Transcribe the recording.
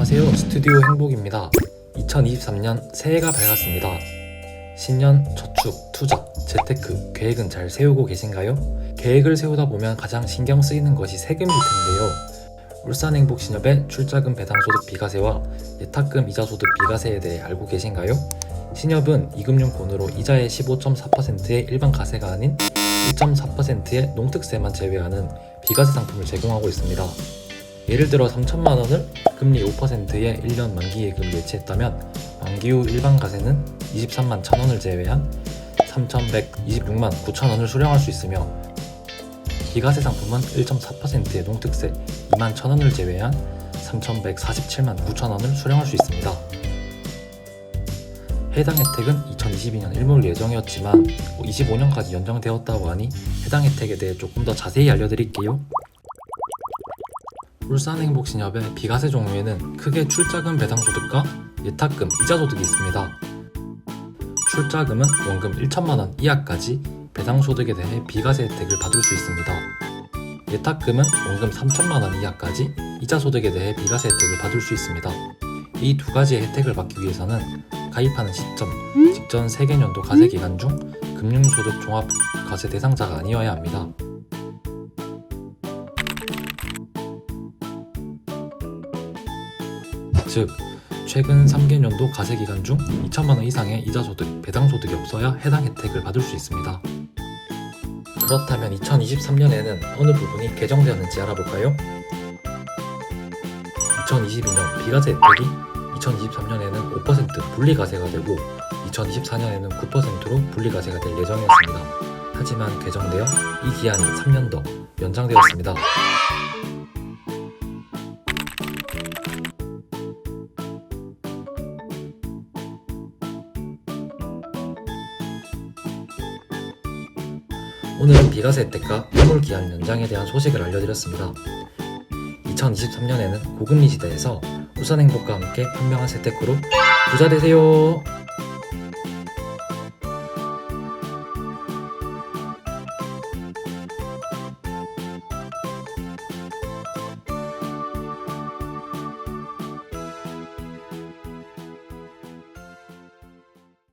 안녕하세요. 스튜디오 행복입니다. 2023년 새해가 밝았습니다. 신년 저축, 투자, 재테크, 계획은 잘 세우고 계신가요? 계획을 세우다 보면 가장 신경 쓰이는 것이 세금일 텐데요. 울산행복신협의 출자금 배당소득 비과세와 예탁금 이자소득 비과세에 대해 알고 계신가요? 신협은 이금융권으로 이자의 15.4%의 일반 가세가 아닌 1.4%의 농특세만 제외하는 비과세 상품을 제공하고 있습니다. 예를 들어 3천만 원을 금리 5%의 1년 만기 예금을 예치했다면 만기 후 일반 가세는 23만 1천 원을 제외한 3,126만 9천 원을 수령할 수 있으며 비과세 상품은 1.4%의 농특세 2만 1천 원을 제외한 3,147만 9천 원을 수령할 수 있습니다. 해당 혜택은 2022년 일몰 예정이었지만 25년까지 연장되었다고 하니 해당 혜택에 대해 조금 더 자세히 알려드릴게요. 울산행복신협의 비과세 종류에는 크게 출자금 배당소득과 예탁금 이자소득이 있습니다. 출자금은 원금 1천만 원 이하까지 배당소득에 대해 비과세 혜택을 받을 수 있습니다. 예탁금은 원금 3천만 원 이하까지 이자소득에 대해 비과세 혜택을 받을 수 있습니다. 이 두 가지의 혜택을 받기 위해서는 가입하는 시점, 직전 세개년도 가세 기간 중 금융소득 종합 과세 대상자가 아니어야 합니다. 즉 최근 3개년도 가세 기간 중 2천만 원 이상의 이자 소득, 배당 소득이 없어야 해당 혜택을 받을 수 있습니다. 그렇다면 2023년에는 어느 부분이 개정되었는지 알아볼까요? 2022년 비과세 혜택이 2023년에는 5% 분리과세가 되고 2024년에는 9%로 분리과세가 될 예정이었습니다. 하지만 개정되어 이 기한이 3년 더 연장되었습니다. 오늘은 비과세 혜택과 일몰 기한 연장에 대한 소식을 알려드렸습니다. 2023년에는 고금리 시대에서 우선행복과 함께 현명한 재테크로 부자 되세요.